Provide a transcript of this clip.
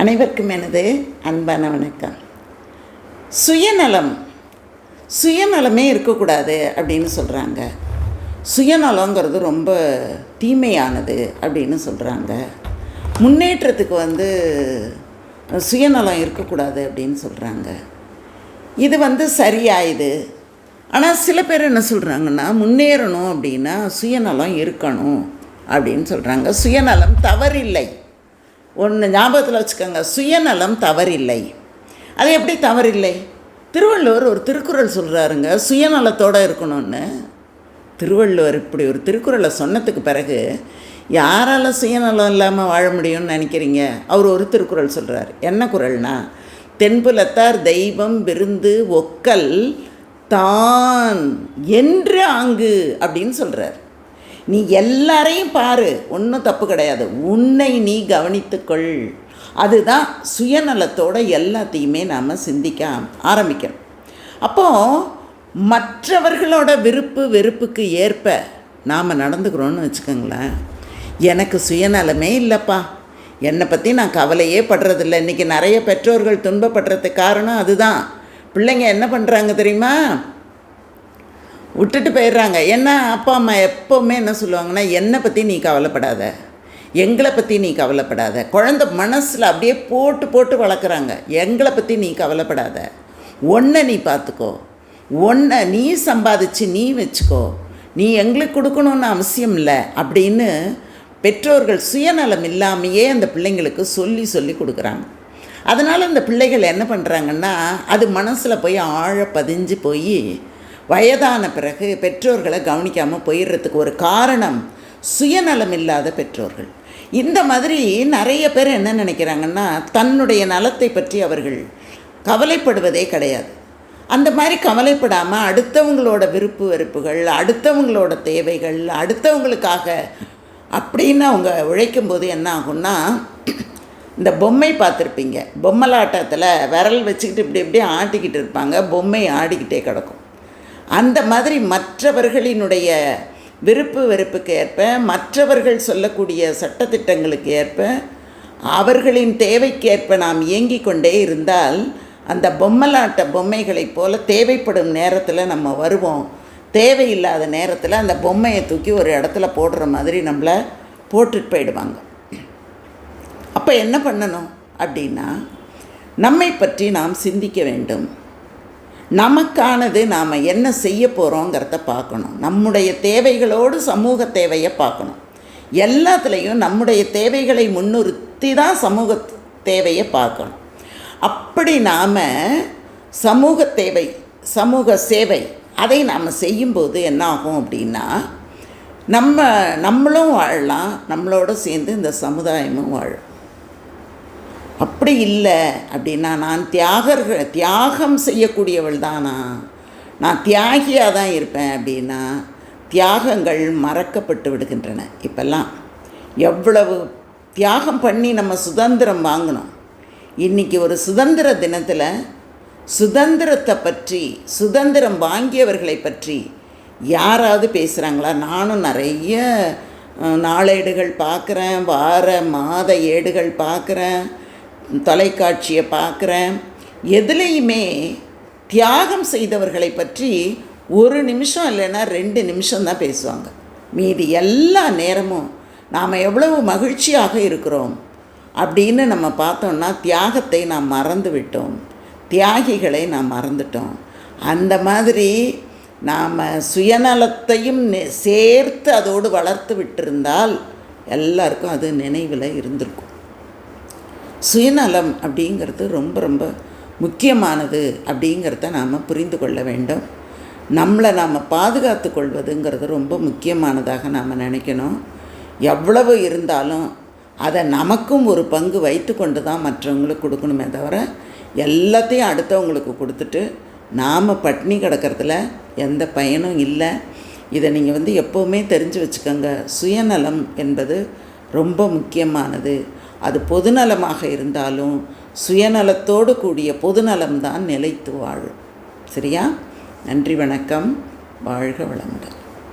அனைவருக்கும் எனது அன்பான வணக்கம். சுயநலம் சுயநலமே இருக்கக்கூடாது அப்படின்னு சொல்கிறாங்க சுயநலங்கிறது ரொம்ப தீமையானது அப்படின்னு சொல்கிறாங்க முன்னேற்றத்துக்கு வந்து சுயநலம் இருக்கக்கூடாது அப்படின்னு சொல்கிறாங்க இது வந்து சரியாயுது ஆனால் சில பேர் என்ன சொல்கிறாங்கன்னா முன்னேறணும் அப்படின்னா சுயநலம் இருக்கணும் அப்படின்னு சொல்கிறாங்க சுயநலம் தவறில்லை. ஒன்று ஞாபகத்தில் வச்சுக்கோங்க சுயநலம் தவறில்லை. அது எப்படி தவறில்லை? திருவள்ளுவர் ஒரு திருக்குறள் சொல்கிறாருங்க சுயநலத்தோடு இருக்கணும்னு. திருவள்ளுவர் இப்படி ஒரு திருக்குறளை சொன்னதுக்கு பிறகு யாரால் சுயநலம் இல்லாமல் வாழ முடியும்னு நினைக்கிறீங்க? அவர் ஒரு திருக்குறள் சொல்கிறார் என்ன குறள்னா தென்புலத்தார் தெய்வம் விருந்து ஒக்கல் தான் என்று அங்கு அப்படின்னு சொல்கிறார் நீ எல்லாரையும் பாரு ஒன்றும் தப்பு கிடையாது. உன்னை நீ கவனித்துக்கொள். அதுதான் சுயநலத்தோட எல்லாத்தையுமே நாம் சிந்திக்க ஆரம்பிக்கணும். அப்போது மற்றவர்களோட விருப்பு வெறுப்புக்கு ஏற்ப நாம் நடந்துக்கிறோன்னு வச்சுக்கோங்களேன். எனக்கு சுயநலமே இல்லைப்பா. என்னை பற்றி நான் கவலையே படுறதில்ல. இன்றைக்கி நிறைய பெற்றோர்கள் துன்பப்படுறதுக்கு காரணம் அதுதான். பிள்ளைங்க என்ன பண்ணுறாங்க தெரியுமா? விட்டுட்டு போயிடுறாங்க. ஏன்னா அப்பா அம்மா எப்போவுமே என்ன சொல்லுவாங்கன்னா என்னை பற்றி நீ கவலைப்படாத. எங்களை பற்றி நீ கவலைப்படாத. குழந்த மனசில் அப்படியே போட்டு போட்டு வளர்க்குறாங்க. எங்களை பற்றி நீ கவலைப்படாத. ஒன்றை நீ பார்த்துக்கோ. ஒன்றை நீ சம்பாதிச்சு நீ வச்சுக்கோ. நீ எங்களுக்கு கொடுக்கணுன்னு அவசியம் இல்லை. அப்படின்னு பெற்றோர்கள் சுயநலம் இல்லாமையே அந்த பிள்ளைங்களுக்கு சொல்லி சொல்லி கொடுக்குறாங்க. அதனால் அந்த பிள்ளைகள் என்ன பண்ணுறாங்கன்னா அது மனசில் போய் ஆழ பதிஞ்சு போய் வயதான பிறகு பெற்றோர்களை கவனிக்காமல் போயிடுறதுக்கு ஒரு காரணம் சுயநலம் இல்லாத பெற்றோர்கள். இந்த மாதிரி நிறைய பேர் என்ன நினைக்கிறாங்கன்னா தன்னுடைய நலத்தை பற்றி அவர்கள் கவலைப்படுவதே கிடையாது. அந்த மாதிரி கவலைப்படாமல் அடுத்தவங்களோட விருப்பு வெறுப்புகள் அடுத்தவங்களோட தேவைகள் அடுத்தவங்களுக்காக அப்படின்னு அவங்க உழைக்கும்போது என்ன ஆகும்னா இந்த பொம்மை பார்த்துருப்பீங்க. பொம்மலாட்டத்தில் விரல் வச்சுக்கிட்டு இப்படி இப்படி ஆட்டிக்கிட்டு இருப்பாங்க. பொம்மை ஆடிக்கிட்டே கிடக்கும். அந்த மாதிரி மற்றவர்களினுடைய விருப்பு வெறுப்புக்கு ஏற்ப மற்றவர்கள் சொல்லக்கூடிய சட்டத்திட்டங்களுக்கு ஏற்ப அவர்களின் தேவைக்கேற்ப நாம் இயங்கிக் கொண்டே இருந்தால் அந்த பொம்மலாட்ட பொம்மைகளைப் போல தேவைப்படும் நேரத்தில் நம்ம வருவோம். தேவையில்லாத நேரத்தில் அந்த பொம்மையை தூக்கி ஒரு இடத்துல போடுற மாதிரி நம்மளை போட்டுட்டு போயிடுவாங்க. அப்போ என்ன பண்ணணும் அப்படின்னா நம்மை பற்றி நாம் சிந்திக்க வேண்டும். நமக்கானது நாம் என்ன செய்ய போகிறோங்கிறத பார்க்கணும். நம்முடைய தேவைகளோடு சமூக தேவையை பார்க்கணும். எல்லாத்துலேயும் நம்முடைய தேவைகளை முன்னிறுத்தி தான் சமூக தேவையை பார்க்கணும். அப்படி நாம் சமூக தேவை சமூக சேவை அதை நாம் செய்யும்போது என்ன ஆகும் அப்படின்னா நம்ம நம்மளும் வாழலாம் நம்மளோட சேர்ந்து இந்த சமுதாயமும் வாழும். அப்படி இல்லை அப்படின்னா நான் தியாகர்கள் தியாகம் செய்யக்கூடியவள் தானா? நான் தியாகியாக தான் இருப்பேன் அப்படின்னா தியாகங்கள் மறக்கப்பட்டு விடுகின்றன இப்பெல்லாம். எவ்வளவு தியாகம் பண்ணி நம்ம சுதந்திரம் வாங்கினோம் இன்றைக்கி ஒரு சுதந்திர தினத்தில் சுதந்திரத்தை பற்றி சுதந்திரம் வாங்கியவர்களை பற்றி யாராவது பேசுகிறாங்களா நானும் நிறைய நாளேடுகள் பார்க்குறேன் வார மாத ஏடுகள் பார்க்குறேன். தொலைக்காட்சியை பார்க்குறேன். எதுலேயுமே தியாகம் செய்தவர்களை பற்றி ஒரு நிமிஷம் இல்லைன்னா ரெண்டு நிமிஷம் தான் பேசுவாங்க. மீதி எல்லா நேரமும் நாம் எவ்வளவு மகிழ்ச்சியாக இருக்கிறோம் அப்படின்னு நம்ம பார்த்தோம்னா தியாகத்தை நாம் மறந்து விட்டோம். தியாகிகளை நாம் மறந்துட்டோம். அந்த மாதிரி நாம் சுயநலத்தையும் சேர்த்து அதோடு வளர்த்து விட்டிருந்தால் எல்லாருக்கும் அது நினைவில் இருந்திருக்கும். சுயநலம் அப்படிங்கிறது ரொம்ப ரொம்ப முக்கியமானது அப்படிங்கிறத நாம் புரிந்து கொள்ள வேண்டும். நம்மளை நாம் பாதுகாத்து கொள்வதுங்கிறது ரொம்ப முக்கியமானதாக நாம் நினைக்கணும். எவ்வளவு இருந்தாலும் அதை நமக்கும் ஒரு பங்கு வைத்து கொண்டு தான் மற்றவங்களுக்கு கொடுக்கணுமே தவிர எல்லாத்தையும் அடுத்தவங்களுக்கு கொடுத்துட்டு நாம் பட்னி கிடக்கிறதுல எந்த பயனும் இல்லை. இதை நீங்கள் வந்து எப்போவுமே தெரிஞ்சு வச்சுக்கோங்க. சுயநலம் என்பது ரொம்ப முக்கியமானது. அது பொதுநலமாக இருந்தாலும் சுயநலத்தோடு கூடிய பொதுநலம்தான் நிலைத்து வாழும். சரியா? நன்றி வணக்கம். வாழ்க வளமுடன்.